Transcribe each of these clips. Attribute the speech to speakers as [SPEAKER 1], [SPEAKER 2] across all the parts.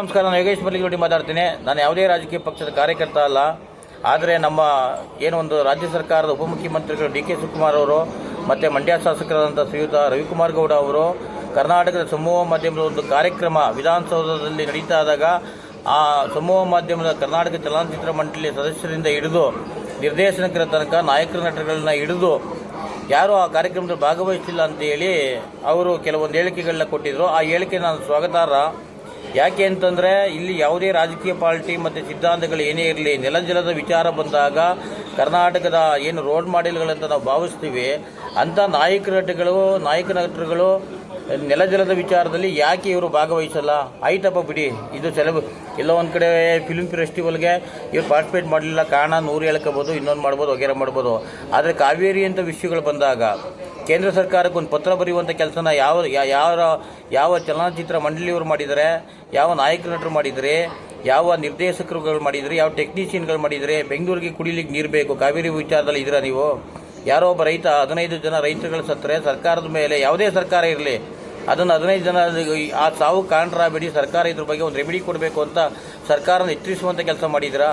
[SPEAKER 1] ನಮಸ್ಕಾರ, ನಾನು ಯೋಗೇಶ್ ಮಲ್ಲಿಗೌಡಿ ಮಾತಾಡ್ತೀನಿ. ನಾನು ಯಾವುದೇ ರಾಜಕೀಯ ಪಕ್ಷದ ಕಾರ್ಯಕರ್ತ ಅಲ್ಲ. ಆದರೆ ನಮ್ಮ ಏನು ಒಂದು ರಾಜ್ಯ ಸರ್ಕಾರದ ಉಪಮುಖ್ಯಮಂತ್ರಿಗಳು ಡಿ ಕೆ ಶಿವಕುಮಾರ್ ಅವರು ಮತ್ತು ಮಂಡ್ಯ ಶಾಸಕರಾದಂಥ ಶ್ರೀಯುತ ರವಿಕುಮಾರ್ ಗೌಡ ಅವರು ಕರ್ನಾಟಕದ ಸಮೂಹ ಮಾಧ್ಯಮದ ಒಂದು ಕಾರ್ಯಕ್ರಮ ವಿಧಾನಸೌಧದಲ್ಲಿ ನಡೀತಾ ಇದ್ದಾಗ ಆ ಸಮೂಹ ಮಾಧ್ಯಮದ ಕರ್ನಾಟಕ ಚಲನಚಿತ್ರ ಮಂಡಳಿಯ ಸದಸ್ಯರಿಂದ ಹಿಡಿದು ನಿರ್ದೇಶನಕರ ತನಕ ನಾಯಕರ ನಟರುಗಳನ್ನ ಹಿಡಿದು ಯಾರು ಆ ಕಾರ್ಯಕ್ರಮದಲ್ಲಿ ಭಾಗವಹಿಸಿಲ್ಲ ಅಂತ ಹೇಳಿ ಅವರು ಕೆಲವೊಂದು ಹೇಳಿಕೆಗಳನ್ನ ಕೊಟ್ಟಿದ್ದರು ಆ ಹೇಳಿಕೆ ನಾನು ಸ್ವಾಗತಾರ್ಹ. ಯಾಕೆ ಅಂತಂದರೆ ಇಲ್ಲಿ ಯಾವುದೇ ರಾಜಕೀಯ ಪಾರ್ಟಿ ಮತ್ತು ಸಿದ್ಧಾಂತಗಳು ಏನೇ ಇರಲಿ, ನೆಲಜಲದ ವಿಚಾರ ಬಂದಾಗ ಕರ್ನಾಟಕದ ಏನು ರೋಡ್ ಮಾಡೆಲ್ಗಳಂತ ನಾವು ಭಾವಿಸ್ತೀವಿ, ಅಂಥ ನಾಯಕ ನಟಗಳು ನಾಯಕ ನಟರುಗಳು ನೆಲಜಲದ ವಿಚಾರದಲ್ಲಿ ಯಾಕೆ ಇವರು ಭಾಗವಹಿಸಲ್ಲ? ಆಯ್ತಪ್ಪ ಬಿಡಿ. ಇದು ಸೆಲೆಬ್ ಎಲ್ಲೋ ಒಂದು ಕಡೆ ಫಿಲ್ಮ್ ಫೆಸ್ಟಿವಲ್ಗೆ ಇವ್ರು ಪಾರ್ಟಿಸಿಪೇಟ್ ಮಾಡಲಿಲ್ಲ. ಕಾರಣ ನೂರು ಹೇಳ್ಕೋಬೋದು, ಇನ್ನೊಂದು ಮಾಡ್ಬೋದು, ವಗೇರೆ ಮಾಡ್ಬೋದು. ಆದರೆ ಕಾವೇರಿ ಅಂತ ವಿಷಯಗಳು ಬಂದಾಗ ಕೇಂದ್ರ ಸರ್ಕಾರಕ್ಕೆ ಒಂದು ಪತ್ರ ಬರೆಯುವಂಥ ಕೆಲಸನ ಯಾವ ಯಾವ ಯಾವ ಚಲನಚಿತ್ರ ಮಂಡಳಿಯವರು ಮಾಡಿದರೆ, ಯಾವ ನಾಯಕ ನಟರು ಮಾಡಿದರೆ, ಯಾವ ನಿರ್ದೇಶಕರುಗಳು ಮಾಡಿದರೆ, ಯಾವ ಟೆಕ್ನಿಷಿಯನ್ಗಳು ಮಾಡಿದರೆ ಬೆಂಗಳೂರಿಗೆ ಕುಡಿಲಿಕ್ಕೆ ನೀರು ಬೇಕು. ಕಾವೇರಿ ವಿಚಾರದಲ್ಲಿ ಇದ್ದೀರಾ ನೀವು? ಯಾರೋ ಒಬ್ಬ ರೈತ, ಹದಿನೈದು ಜನ ರೈತರುಗಳು ಸತ್ತರೆ ಸರ್ಕಾರದ ಮೇಲೆ ಯಾವುದೇ ಸರ್ಕಾರ ಇರಲಿ, ಅದನ್ನು ಹದಿನೈದು ಜನ ಆ ಸಾವು ಕಾರಣರಾಗಬೇಡಿ ಸರ್ಕಾರ ಇದ್ರ ಬಗ್ಗೆ ಒಂದು ರೆಮಿಡಿ ಕೊಡಬೇಕು ಅಂತ ಸರ್ಕಾರನ ಎಚ್ಚರಿಸುವಂಥ ಕೆಲಸ ಮಾಡಿದ್ದೀರಾ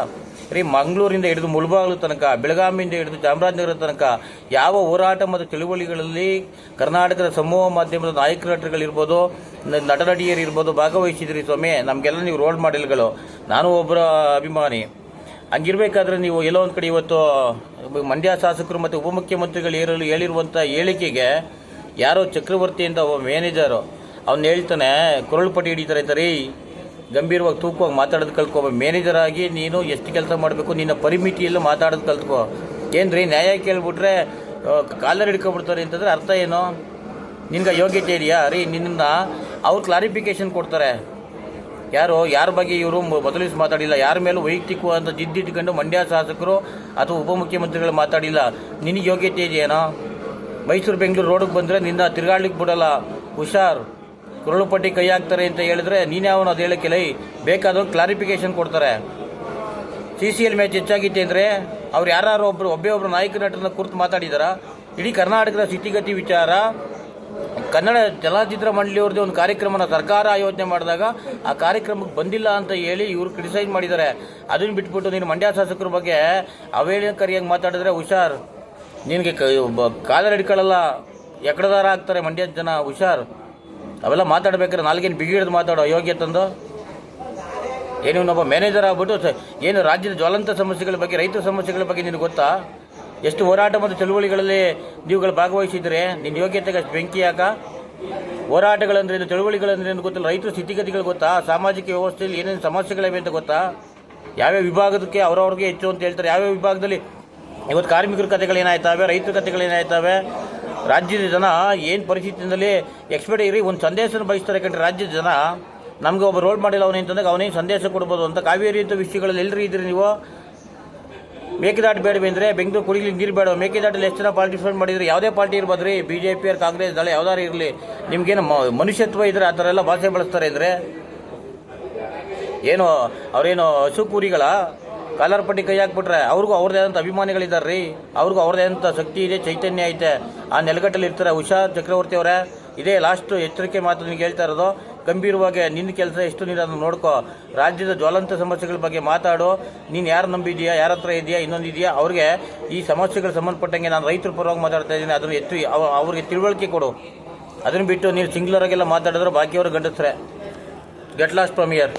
[SPEAKER 1] ರೀ ಮಂಗಳೂರಿಂದ ಹಿಡಿದು ಮುಳಬಾಗಿಲು ತನಕ, ಬೆಳಗಾವಿಯಿಂದ ಹಿಡಿದು ಚಾಮರಾಜನಗರ ತನಕ ಯಾವ ಹೋರಾಟ ಮತ್ತು ಚಳುವಳಿಗಳಲ್ಲಿ ಕರ್ನಾಟಕದ ಸಮೂಹ ಮಾಧ್ಯಮದ ನಾಯಕ ನಟರುಗಳಿರ್ಬೋದು ನಟ ನಟಿಯರು ಇರ್ಬೋದು, ಭಾಗವಹಿಸಿದ್ರಿ ಸ್ವಾಮಿ, ನಮಗೆಲ್ಲ ನೀವು ರೋಲ್ ಮಾಡೆಲ್ಗಳು. ನಾನು ಒಬ್ಬರ ಅಭಿಮಾನಿ. ಹಂಗಿರ್ಬೇಕಾದ್ರೆ ನೀವು ಎಲ್ಲೋ ಒಂದು ಕಡೆ ಇವತ್ತು ಮಂಡ್ಯ ಶಾಸಕರು ಮತ್ತು ಉಪಮುಖ್ಯಮಂತ್ರಿಗಳು ಏರಲು ಹೇಳಿರುವಂಥ ಹೇಳಿಕೆಗೆ ಯಾರೋ ಚಕ್ರವರ್ತಿಯಿಂದ ಒಬ್ಬ ಮ್ಯಾನೇಜರು ಅವ್ನು ಹೇಳ್ತಾನೆ, ಕೊರಳು ಪಟ್ಟಿ ಹಿಡಿತಾರೆ ಅಂತಾರೆ ಗಂಭೀರವಾಗಿ ತೂಕವಾಗಿ ಮಾತಾಡೋದು ಕಲ್ತ್ಕೊ. ಒಬ್ಬ ಮ್ಯಾನೇಜರ್ ಆಗಿ ನೀನು ಎಷ್ಟು ಕೆಲಸ ಮಾಡಬೇಕು, ನಿನ್ನ ಪರಿಮಿತಿಯಲ್ಲಿ ಮಾತಾಡೋದು ಕಲ್ತ್ಕೊ. ಏನು ರೀ ನ್ಯಾಯ ಕೇಳ್ಬಿಟ್ರೆ ಕಾಲರ್ ಹಿಡ್ಕೊಬಿಡ್ತಾರೆ ಅಂತಂದರೆ ಅರ್ಥ ಏನು? ನಿನ್ಗೆ ಯೋಗ್ಯತೆ ಇದೆಯಾ? ರೀ, ನಿನ್ನ ಅವ್ರು ಕ್ಲಾರಿಫಿಕೇಶನ್ ಕೊಡ್ತಾರೆ. ಯಾರು, ಯಾರ ಬಗ್ಗೆ ಇವರು ಬದಲಿಸಿ ಮಾತಾಡಿಲ್ಲ, ಯಾರ ಮೇಲೂ ವೈಯಕ್ತಿಕವಾದ ಜಿದ್ದಿಟ್ಕೊಂಡು ಮಂಡ್ಯ ಶಾಸಕರು ಅಥವಾ ಉಪಮುಖ್ಯಮಂತ್ರಿಗಳು ಮಾತಾಡಿಲ್ಲ. ನಿನಗೆ ಯೋಗ್ಯತೆ ಇದೆಯೇನೋ? ಮೈಸೂರು, ಬೆಂಗಳೂರು ರೋಡಿಗೆ ಬಂದರೆ ನಿನ್ನ ತಿರುಗಾಡ್ಲಿಕ್ಕೆ ಬಿಡಲ್ಲ. ಹುಷಾರ್. ಕುರಳು ಪಟ್ಟಿ ಕೈ ಹಾಕ್ತಾರೆ ಅಂತ ಹೇಳಿದ್ರೆ ನೀನು ಯಾವನು ಅದು ಲೈ. ಬೇಕಾದವ್ರು ಕ್ಲಾರಿಫಿಕೇಶನ್ ಕೊಡ್ತಾರೆ. ಸಿ ಸಿ ಎಲ್ ಮ್ಯಾಚ್ ಹೆಚ್ಚಾಗಿತ್ತು ಅಂದರೆ ಅವ್ರು ಯಾರು ಒಬ್ರು, ಒಬ್ಬೇ ಒಬ್ಬರು ನಾಯಕ ನಟನ ಕುರಿತು ಮಾತಾಡಿದಾರ? ಇಡೀ ಕರ್ನಾಟಕದ ಸ್ಥಿತಿಗತಿ ವಿಚಾರ. ಕನ್ನಡ ಚಲನಚಿತ್ರ ಮಂಡಳಿಯವ್ರದ್ದು ಒಂದು ಕಾರ್ಯಕ್ರಮನ ಸರ್ಕಾರ ಆಯೋಜನೆ ಮಾಡಿದಾಗ ಆ ಕಾರ್ಯಕ್ರಮಕ್ಕೆ ಬಂದಿಲ್ಲ ಅಂತ ಹೇಳಿ ಇವರು ಕ್ರಿಟಿಸೈಸ್ ಮಾಡಿದ್ದಾರೆ. ಅದನ್ನ ಬಿಟ್ಬಿಟ್ಟು ನೀನು ಮಂಡ್ಯ ಶಾಸಕರ ಬಗ್ಗೆ ಅವೇಳಕರಿಯಾಗಿ ಮಾತಾಡಿದ್ರೆ ಹುಷಾರ್. ನಿನಗೆ ಕಾಲ ಹಿಡ್ಕೊಳ್ಳಲ್ಲ ಎಕಡದಾರ ಆಗ್ತಾರೆ ಮಂಡ್ಯದ ಜನ, ಹುಷಾರ್. ಅವೆಲ್ಲ ಮಾತಾಡ್ಬೇಕಾದ್ರೆ ನಾಲ್ಗೇನು ಬಿಗಿಡಿದು ಮಾತಾಡೋ ಅಯೋಗ್ಯ ತಂದು? ಏನು ಇನ್ನೊಬ್ಬ ಮ್ಯಾನೇಜರ್ ಆಗ್ಬಿಟ್ಟು ಏನು ರಾಜ್ಯದ ಜ್ವಲಂತ ಸಮಸ್ಯೆಗಳ ಬಗ್ಗೆ ರೈತರ ಸಮಸ್ಯೆಗಳ ಬಗ್ಗೆ ನಿನಗೆ ಗೊತ್ತಾ? ಎಷ್ಟು ಹೋರಾಟ ಮತ್ತು ಚಳುವಳಿಗಳಲ್ಲಿ ನೀವುಗಳು ಭಾಗವಹಿಸಿದರೆ ನಿನ್ನ ಯೋಗ್ಯತೆಗೆ ಅಷ್ಟು ಬೆಂಕಿ ಯಾಕ ಹೋರಾಟಗಳಂದ್ರೆ ಚಳುವಳಿಗಳಂದ್ರೇನು ಗೊತ್ತಿಲ್ಲ. ರೈತರ ಸ್ಥಿತಿಗತಿಗಳು ಗೊತ್ತಾ? ಸಾಮಾಜಿಕ ವ್ಯವಸ್ಥೆಯಲ್ಲಿ ಏನೇನು ಸಮಸ್ಯೆಗಳಿವೆ ಅಂತ ಗೊತ್ತಾ? ಯಾವ್ಯಾವ ವಿಭಾಗದಕ್ಕೆ ಅವ್ರವ್ರಿಗೆ ಹೆಚ್ಚು ಅಂತ ಹೇಳ್ತಾರೆ. ಯಾವ್ಯಾವ ವಿಭಾಗದಲ್ಲಿ ಇವತ್ತು ಕಾರ್ಮಿಕರ ಕಥೆಗಳು ಏನಾಯ್ತಾವೆ, ರೈತರ ಕಥೆಗಳೇನಾಯ್ತವೆ ರಾಜ್ಯದ ಜನ ಏನು ಪರಿಸ್ಥಿತಿಯಲ್ಲಿ ಎಕ್ಸ್ಪೆಕ್ಟ್ ಇರಿ, ಒಂದು ಸಂದೇಶನ ಬಯಸ್ತಾರೆ ಕಂಡ್ರೆ ರಾಜ್ಯದ ಜನ ನಮ್ಗೆ ಒಬ್ಬ ರೋಲ್ ಮಾಡಿಲ್ಲ ಅವನೇ ಅಂತಂದಾಗ ಅವನೇನು ಸಂದೇಶ ಕೊಡ್ಬೋದು ಅಂತ. ಕಾವೇರಿ ಅಂತ ವಿಷಯಗಳಲ್ಲಿ ಎಲ್ಲರೂ ಇದ್ರಿ ನೀವು? ಮೇಕೆದಾಟು ಬೇಡವೆ ಅಂದರೆ ಬೆಂಗಳೂರು ಕುಡಿಲಿಕ್ಕೆ ನೀರು ಬೇಡ ಮೇಕೆದಾಟಲ್ಲಿ ಎಷ್ಟು ಜನ ಪಾರ್ಟಿಸಿಪೇಟ್ ಮಾಡಿದ್ರೆ? ಯಾವುದೇ ಪಾರ್ಟಿ ಇರ್ಬೋದು ರೀ B J P or Congress Dal ಯಾವ್ದಾರು ಇರಲಿ. ನಿಮ್ಗೇನು ಮನುಷ್ಯತ್ವ ಇದ್ರೆ ಆ ಥರ ಎಲ್ಲ ಭಾಷೆ ಬಳಸ್ತಾರೆ ಅಂದರೆ? ಏನು, ಅವರೇನು ಹಸು ಕೂರಿಗಳ ಕಾಲರ್ ಪಟ್ಟಿ ಕೈ ಹಾಕ್ಬಿಟ್ರೆ ಅವ್ರಿಗೂ ಅವ್ರದ್ದೇ ಆದಂಥ ಅಭಿಮಾನಿಗಳಿದ್ದಾರೆ ರೀ ಅವ್ರಿಗೂ ಅವ್ರದ್ದೇ ಆದಂಥ ಶಕ್ತಿ ಇದೆ, ಚೈತನ್ಯ ಐತೆ. ಆ ನೆಲಗಟ್ಟಲ್ಲಿ ಇರ್ತಾರೆ ಉಷಾ ಚಕ್ರವರ್ತಿ ಅವರೇ. ಇದೇ ಲಾಸ್ಟ್ ಎಚ್ಚರಿಕೆ ಮಾತು ನಿಮ್ಗೆ ಹೇಳ್ತಾ ಇರೋದು. ಗಂಭೀರವಾಗಿ, ನಿನ್ನ ಕೆಲಸ ಎಷ್ಟು, ನೀನು ಅದನ್ನು ನೋಡ್ಕೋ. ರಾಜ್ಯದ ಜ್ವಲಂತ ಸಮಸ್ಯೆಗಳ ಬಗ್ಗೆ ಮಾತಾಡು. ನೀನು ಯಾರು ನಂಬಿದೀಯಾ ಯಾರ ಹತ್ರ ಇದೆಯಾ, ಇನ್ನೊಂದು ಇದೆಯಾ, ಅವ್ರಿಗೆ ಈ ಸಮಸ್ಯೆಗಳು ಸಂಬಂಧಪಟ್ಟಂಗೆ ನಾನು ರೈತರ ಪರವಾಗಿ ಮಾತಾಡ್ತಾ ಇದ್ದೀನಿ. ಅದನ್ನು ಹೆಚ್ಚು ಅವ- ಅವ್ರಿಗೆ ತಿಳುವಳಿಕೆ ಕೊಡು. ಅದನ್ನು ಬಿಟ್ಟು ನೀನು ಸಿಂಗ್ಲರಾಗೆಲ್ಲ ಮಾತಾಡಿದ್ರೆ ಬಾಕಿಯವರು ಗಂಡಸ್ರೆ. Get lost from here